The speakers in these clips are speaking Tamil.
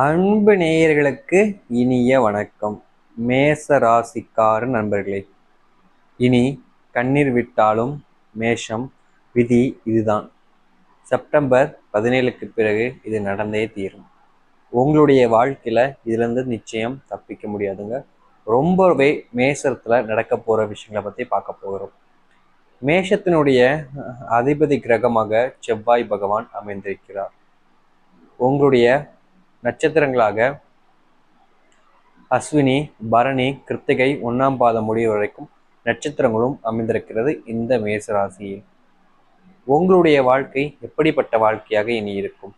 அன்பு நேயர்களுக்கு இனிய வணக்கம். மேச ராசிக்கார நண்பர்களே இனி கண்ணீர் விட்டாலும் மேஷம் விதி இதுதான். செப்டம்பர் பதினேழுக்கு பிறகு இது நடந்தே தீரும். உங்களுடைய வாழ்க்கையில் இதுலேருந்து நிச்சயம் தப்பிக்க முடியாதுங்க. ரொம்பவே மேசத்தில் நடக்க போகிற விஷயங்களை பற்றி பார்க்க போகிறோம். மேஷத்தினுடைய அதிபதி கிரகமாக செவ்வாய் பகவான் அமைந்திருக்கிறார். உங்களுடைய நட்சத்திரங்களாக அஸ்வினி பரணி கிருத்திகை ஒன்றாம் பாதம் முடிவு வரைக்கும் நட்சத்திரங்களும் அமைந்திருக்கிறது இந்த மேச ராசியில் உங்களுடைய வாழ்க்கை எப்படிப்பட்ட வாழ்க்கையாக இனி இருக்கும்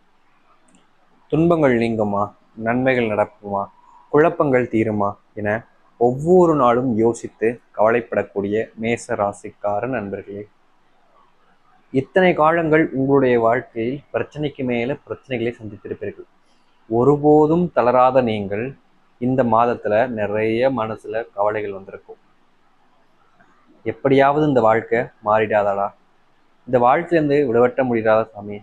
துன்பங்கள் நீங்குமா? நன்மைகள் நடக்குமா? குழப்பங்கள் தீருமா? என ஒவ்வொரு நாளும் யோசித்து கவலைப்படக்கூடிய மேச ராசிக்கார நண்பர்களே இத்தனை காலங்கள் உங்களுடைய வாழ்க்கையில் பிரச்சனைக்கு மேலே பிரச்சனைகளை சந்தித்திருப்பீர்கள். ஒருபோதும் தளராத நீங்கள் இந்த மாதத்துல நிறைய மனசுல கவலைகள் வந்திருக்கும். எப்படியாவது இந்த வாழ்க்கை மாறிடாதாடா. இந்த வாழ்க்கையிலேருந்து விடுபட்ட முடியாத சாமி.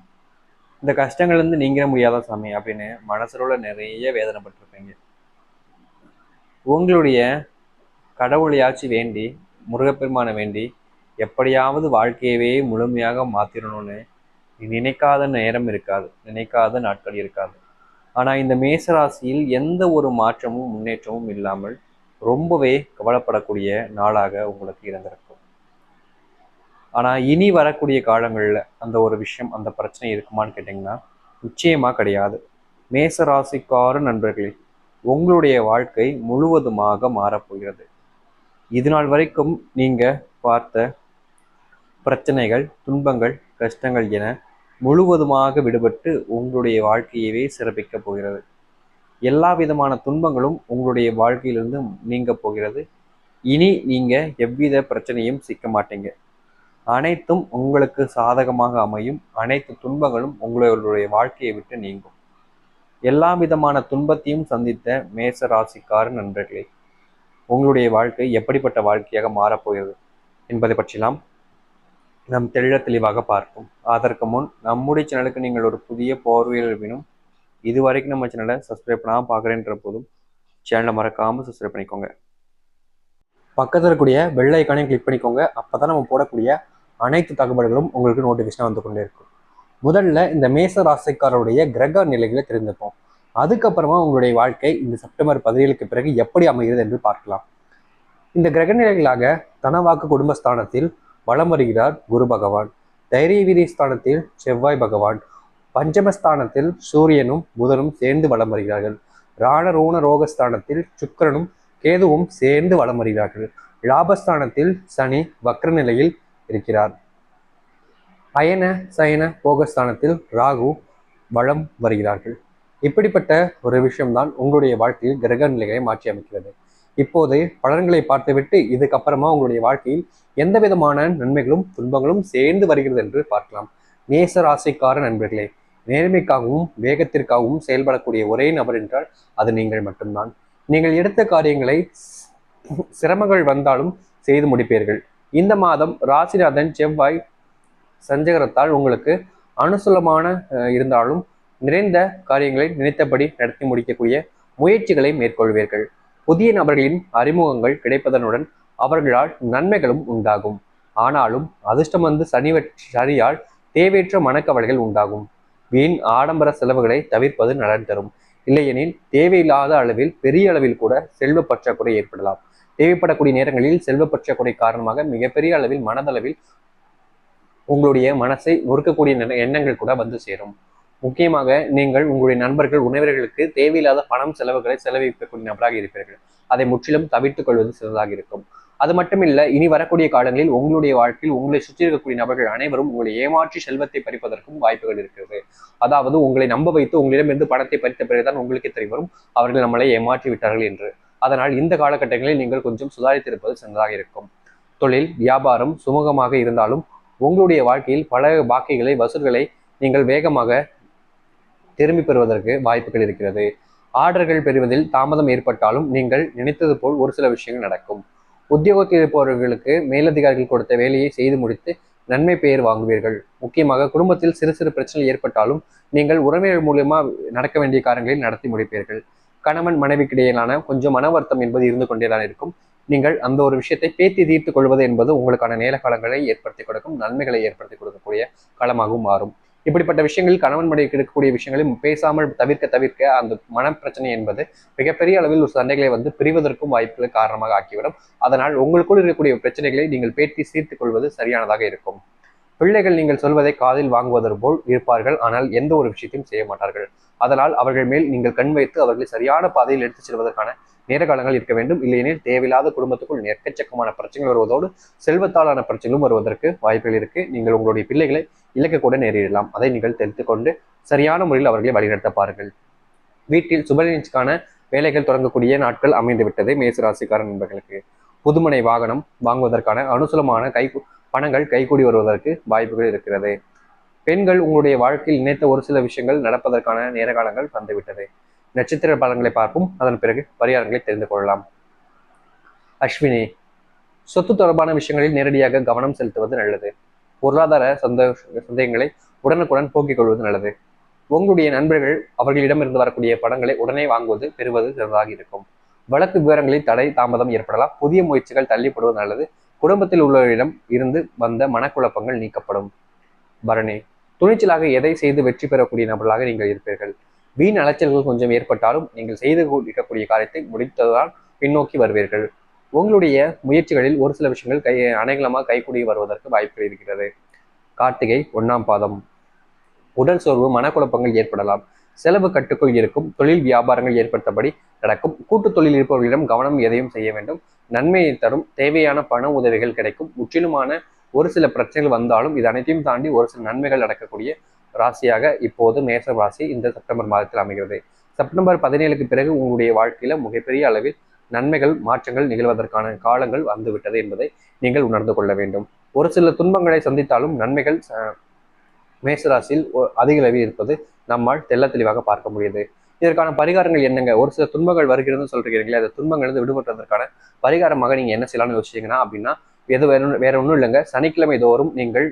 இந்த கஷ்டங்கள்லேருந்து நீங்கிற முடியாத சாமி அப்படின்னு மனசுல நிறைய வேதனைப்பட்டிருப்பீங்க உங்களுடைய கடவுளையாச்சு வேண்டி முருகப்பெருமானை வேண்டி எப்படியாவது வாழ்க்கையவே முழுமையாக மாத்திரணும்னு நினைக்காத நேரம் இருக்காது. நினைக்காத நாட்கள் இருக்காது. ஆனால் இந்த மேசராசியில் எந்த ஒரு மாற்றமும் முன்னேற்றமும் இல்லாமல் ரொம்பவே கவலைப்படக்கூடிய நாளாக உங்களுக்கு இருந்திருக்கும். ஆனால் இனி வரக்கூடிய காலங்களில் அந்த ஒரு விஷயம் அந்த பிரச்சனை இருக்குமான்னு கேட்டிங்கன்னா நிச்சயமாக கிடையாது. மேசராசிக்கார நண்பர்களே உங்களுடைய வாழ்க்கை முழுவதுமாக மாறப்போகிறது. இது நாள் வரைக்கும் நீங்கள் பார்த்த பிரச்சனைகள் துன்பங்கள் கஷ்டங்கள் என முழுவதுமாக விடுபட்டு உங்களுடைய வாழ்க்கையவே சிறப்பிக்கப் போகிறது. எல்லா விதமான துன்பங்களும் உங்களுடைய வாழ்க்கையிலிருந்து நீங்க போகிறது. இனி நீங்க எவ்வித பிரச்சனையும் சிக்க மாட்டீங்க. அனைத்தும் உங்களுக்கு சாதகமாக அமையும். அனைத்து துன்பங்களும் உங்களுடைய வாழ்க்கையை விட்டு நீங்கும். எல்லா விதமான துன்பத்தையும் சந்தித்த மேச ராசிக்கார நண்பர்களே உங்களுடைய வாழ்க்கை எப்படிப்பட்ட வாழ்க்கையாக மாறப்போகிறது என்பதை பற்றிலாம் நாம் தெள்ள தெளிவாக பார்ப்போம். அதற்கு முன் நம்முடைய சேனலுக்கு நீங்கள் ஒரு புதிய பார்வையில் வேணும் இது வரைக்கும் நம்ம சேனலை சப்ஸ்கிரைப் பண்ணாமல் பார்க்குறேன்ற போதும் சேனலை மறக்காமல் சப்ஸ்கிரைப் பண்ணிக்கோங்க. பக்கத்தில் இருக்கக்கூடிய பெல் ஐக்கானையும் கிளிக் பண்ணிக்கோங்க. அப்போ தான் நம்ம போடக்கூடிய அனைத்து தகவல்களும் உங்களுக்கு நோட்டிஃபிகேஷன் வந்து கொண்டே இருக்கும். முதல்ல இந்த மேச ராசிக்காரருடைய கிரக நிலைகளை தெரிந்துப்போம். அதுக்கப்புறமா உங்களுடைய வாழ்க்கை இந்த செப்டம்பர் பதினேழுக்கு பிறகு எப்படி அமைகிறது என்று பார்க்கலாம். இந்த கிரக நிலைகளாக தனவாக்கு குடும்பஸ்தானத்தில் வலம் வருகிறார் குரு பகவான். தைரிய வீதி ஸ்தானத்தில் செவ்வாய் பகவான். பஞ்சமஸ்தானத்தில் சூரியனும் புதனும் சேர்ந்து வலம் வருகிறார்கள் ராண ரோண ரோகஸ்தானத்தில் சுக்கிரனும் கேதுவும் சேர்ந்து வலம் வருகிறார்கள் லாபஸ்தானத்தில் சனி வக்ர நிலையில் இருக்கிறார். அயன சயன போகஸ்தானத்தில் ராகு வலம் வருகிறார்கள். இப்படிப்பட்ட ஒரு விஷயம்தான் உங்களுடைய வாழ்க்கையில் கிரக நிலைகளை மாற்றி அமைக்கிறது இப்போது பலன்களை பார்த்துவிட்டு இதுக்கப்புறமா உங்களுடைய வாழ்க்கையில் எந்த விதமான நன்மைகளும் துன்பங்களும் சேர்ந்து வருகிறது என்று பார்க்கலாம். நேச ராசிக்கார நண்பர்களே நேர்மைக்காகவும் வேகத்திற்காகவும் செயல்படக்கூடிய ஒரே நபர் என்றால் அது நீங்கள் மட்டும்தான். நீங்கள் எடுத்த காரியங்களை சிரமங்கள் வந்தாலும் செய்து முடிப்பீர்கள். இந்த மாதம் ராசிநாதன் செவ்வாய் சஞ்சகரத்தால் உங்களுக்கு அனுசூலமான இருந்தாலும் நிறைந்த காரியங்களை நினைத்தபடி நடத்தி முடிக்கக்கூடிய முயற்சிகளை மேற்கொள்வீர்கள். புதிய நபர்களின் அறிமுகங்கள் கிடைப்பதனுடன் அவர்களால் நன்மைகளும் உண்டாகும். ஆனாலும் அதிர்ஷ்டம் வந்து சனி சனியால் தேவையற்ற மனக்கவலைகள் உண்டாகும். வீண் ஆடம்பர செலவுகளை தவிர்ப்பது நலன் தரும். இல்லையெனில் தேவையில்லாத அளவில் பெரிய அளவில் கூட செல்வ பற்றாக்குறை ஏற்படலாம். தேவைப்படக்கூடிய நேரங்களில் செல்வ பற்றாக்குறை காரணமாக மிகப்பெரிய அளவில் மனதளவில் உங்களுடைய மனசை நொறுக்கக்கூடிய எண்ணங்கள் கூட வந்து சேரும். முக்கியமாக நீங்கள் உங்களுடைய நண்பர்கள் உணவர்களுக்கு தேவையில்லாத பணம் செலவுகளை செலவிக்கக்கூடிய நபராக இருப்பீர்கள். அதை முற்றிலும் தவிர்த்துக் கொள்வது சிறந்ததாக இருக்கும். அது மட்டுமில்ல இனி வரக்கூடிய காலங்களில் உங்களுடைய வாழ்க்கையில் உங்களை சுற்றி இருக்கக்கூடிய நபர்கள் அனைவரும் உங்களை ஏமாற்றி செல்வத்தை பறிப்பதற்கும் வாய்ப்புகள் இருக்கிறது. அதாவது உங்களை நம்ப வைத்து உங்களிடமிருந்து பணத்தை பறித்த பிறகுதான் உங்களுக்கே தெரிய வரும். அவர்கள் நம்மளை ஏமாற்றி விட்டார்கள் என்று. அதனால் இந்த காலகட்டங்களில் நீங்கள் கொஞ்சம் சுதாரித்திருப்பது சிறந்ததாக இருக்கும். தொழில் வியாபாரம் சுமூகமாக இருந்தாலும் உங்களுடைய வாழ்க்கையில் பல பாக்கிகளை வசூல்களை நீங்கள் வேகமாக திரும்பி பெறுவதற்கு வாய்ப்புகள் இருக்கிறது. ஆர்டர்கள் பெறுவதில் தாமதம் ஏற்பட்டாலும் நீங்கள் நினைத்தது போல் ஒரு சில விஷயங்கள் நடக்கும். உத்தியோகத்தில் இருப்பவர்களுக்கு மேலதிகாரிகள் கொடுத்த வேலையை செய்து முடித்து நன்மை பெயர் வாங்குவீர்கள். முக்கியமாக குடும்பத்தில் சிறு சிறு பிரச்சனை ஏற்பட்டாலும் நீங்கள் உறவினர் மூலியமா நடக்க வேண்டிய காரியங்களை நடத்தி முடிப்பீர்கள். கணவன் மனைவிக்கிடையிலான கொஞ்சம் மன வருத்தம் என்பது இருந்து கொண்டேதான் இருக்கும். நீங்கள் அந்த ஒரு விஷயத்தை பேத்தி தீர்த்து கொள்வது என்பது உங்களுக்கான நேர காலங்களை ஏற்படுத்தி கொடுக்கும் நன்மைகளை ஏற்படுத்தி கொடுக்கக்கூடிய காலமாகவும் மாறும். இப்படிப்பட்ட விஷயங்களில் கணவன் மனைவிக்கு இருக்கக்கூடிய விஷயங்களையும் பேசாமல் தவிர்க்க தவிர்க்க அந்த மனப்பிரச்சனை என்பது மிகப்பெரிய அளவில் ஒரு சண்டைகளை வந்து பிரிவதற்கும் வாய்ப்புகளை காரணமாக ஆக்கிவிடும். அதனால் உங்களுக்குள் இருக்கக்கூடிய பிரச்சனைகளை நீங்கள் பேட்டி சீர்த்து கொள்வது சரியானதாக இருக்கும். பிள்ளைகள் நீங்கள் சொல்வதை காதில் வாங்குவதற்கு போல் இருப்பார்கள். ஆனால் எந்த ஒரு விஷயத்தையும் செய்ய மாட்டார்கள். அதனால் அவர்கள் மேல் நீங்கள் கண் வைத்து அவர்களை சரியான பாதையில் எடுத்துச் செல்வதற்கான நேரகாலங்கள் இருக்க வேண்டும். இல்லையெனில் தேவையில்லாத குடும்பத்துக்குள் எக்கச்சக்கமான பிரச்சனைகள் வருவதோடு செல்வத்தாலான பிரச்சனைகளும் வருவதற்கு வாய்ப்புகள் இருக்கு. நீங்கள் உங்களுடைய பிள்ளைகளை இலக்க கூட நேரிடலாம். அதை நீங்கள் தெரிந்து கொண்டு சரியான முறையில் அவர்களை வழிநடத்த பாருங்கள். வீட்டில் சுபநிகழ்ச்சிக்கான வேலைகள் தொடங்கக்கூடிய நாட்கள் அமைந்து விட்டது மேசராசிக்கார நண்பர்களுக்கு புதுமனை வாகனம் வாங்குவதற்கான அனுசூலமான கை பணங்கள் கைகூடி வருவதற்கு வாய்ப்புகள் இருக்கிறது. பெண்கள் உங்களுடைய வாழ்க்கையில் நினைத்த ஒரு சில விஷயங்கள் நடப்பதற்கான நேரகாலங்கள் வந்துவிட்டது. நட்சத்திர பலன்களை பார்ப்போம். அதன் பிறகு பரிகாரங்களை தெரிந்து கொள்ளலாம். அஸ்வினி சொத்து தொடர்பான விஷயங்களில் நேரடியாக கவனம் செலுத்துவது நல்லது. பொருளாதார சந்தோஷ சந்தேகங்களை உடனுக்குடன் போக்கிக் கொள்வது நல்லது. உங்களுடைய நண்பர்கள் அவர்களிடமிருந்து வரக்கூடிய படங்களை உடனே வாங்குவது பெறுவது சிறந்ததாக இருக்கும். வழக்கு விவரங்களில் தடை தாமதம் ஏற்படலாம். புதிய முயற்சிகள் தள்ளிப்படுவது நல்லது. குடும்பத்தில் உள்ளவரிடம் இருந்து வந்த மனக்குழப்பங்கள் நீக்கப்படும். பரணி துணிச்சலாக எதை செய்து வெற்றி பெறக்கூடிய நபர்களாக நீங்கள் இருப்பீர்கள். வீண் அலைச்சல்கள் கொஞ்சம் ஏற்பட்டாலும் நீங்கள் செய்து இருக்கக்கூடிய காரியத்தை முடித்ததால் பின்னோக்கி வருவீர்கள். உங்களுடைய முயற்சிகளில் ஒரு சில விஷயங்கள் கை அனைகலமாக கைகூடி வருவதற்கு வாய்ப்பு இருக்கிறது. கார்த்திகை ஒன்றாம் பாதம். உடல் சோர்வு மனக்குழப்பங்கள் ஏற்படலாம். செலவு கட்டுக்குள் இருக்கும் தொழில் வியாபாரங்கள் ஏற்படுத்தபடி நடக்கும். கூட்டு தொழில் இருப்பவர்களிடம் கவனம் எதையும் செய்ய வேண்டும். நன்மையை தரும் தேவையான பண உதவிகள் கிடைக்கும். முற்றிலுமான ஒரு சில பிரச்சனைகள் வந்தாலும் இது அனைத்தையும் தாண்டி ஒரு சில நன்மைகள் நடக்கக்கூடிய ராசியாக இப்போது மேச ராசி இந்த செப்டம்பர் மாதத்தில் அமைகிறது. செப்டம்பர் பதினேழுக்கு பிறகு உங்களுடைய வாழ்க்கையில மிகப்பெரிய அளவில் நன்மைகள் மாற்றங்கள் நிகழ்வதற்கான காலங்கள் வந்துவிட்டது என்பதை நீங்கள் உணர்ந்து கொள்ள வேண்டும். ஒரு சில துன்பங்களை சந்தித்தாலும் நன்மைகள் மேசராசியில் அதிக அளவில் இருப்பது நம்மால் தெல்ல தெளிவாக பார்க்க முடியுது. இதற்கான பரிகாரங்கள் என்னங்க? ஒரு சில துன்பங்கள் வருகிறதுன்னு சொல்றீங்களே அந்த துன்பங்கள் விடுபட்டதற்கான பரிகாரமாக நீங்க என்ன செய்யலாம்னு யோசிச்சீங்கன்னா அப்படின்னா எது வேற வேற ஒன்றும் இல்லைங்க. சனிக்கிழமை தோறும் நீங்கள்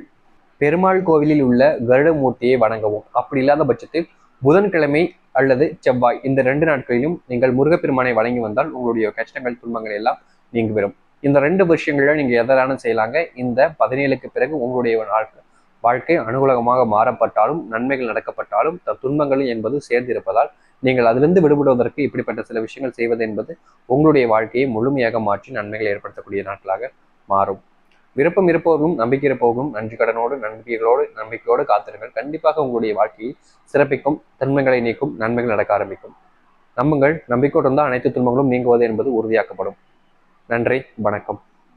பெருமாள் கோவிலில் உள்ள கருடமூர்த்தியை வணங்கவும். அப்படி இல்லாத பட்சத்தில் புதன்கிழமை அல்லது செவ்வாய் இந்த ரெண்டு நாட்களிலும் நீங்கள் முருகப்பெருமானை வழங்கி வந்தால் உங்களுடைய கஷ்டங்கள் துன்பங்கள் எல்லாம் நீங்கி வரும் இந்த ரெண்டு விஷயங்கள்ல நீங்க எதனான செய்யலாங்க? இந்த பதினேழுக்கு பிறகு உங்களுடைய வாழ்க்கை அனுகூலமாக மாறப்பட்டாலும் நன்மைகள் நடக்கப்பட்டாலும் துன்பங்களும் என்பது சேர்ந்து இருப்பதால் நீங்கள் அதிலிருந்து விடுபடுவதற்கு இப்படிப்பட்ட சில விஷயங்கள் செய்வது என்பது உங்களுடைய வாழ்க்கையை முழுமையாக மாற்றி நன்மைகள் ஏற்படுத்தக்கூடிய நாட்களாக மாறும். விருப்பம் இருப்பவர்களும் நம்பிக்கை போகும் நன்றி கடனோடு நம்பிக்கைகளோடு நம்பிக்கையோடு காத்திருங்கள். கண்டிப்பாக உங்களுடைய வாழ்க்கையை சிறப்பிக்கும் தன்மைகளை நீக்கும் நன்மைகள் நடக்க ஆரம்பிக்கும். நம்புங்கள் நம்பிக்கையோடு இருந்தால் அனைத்து துன்பங்களும் நீங்குவது என்பது உறுதியாக்கப்படும். நன்றி வணக்கம்.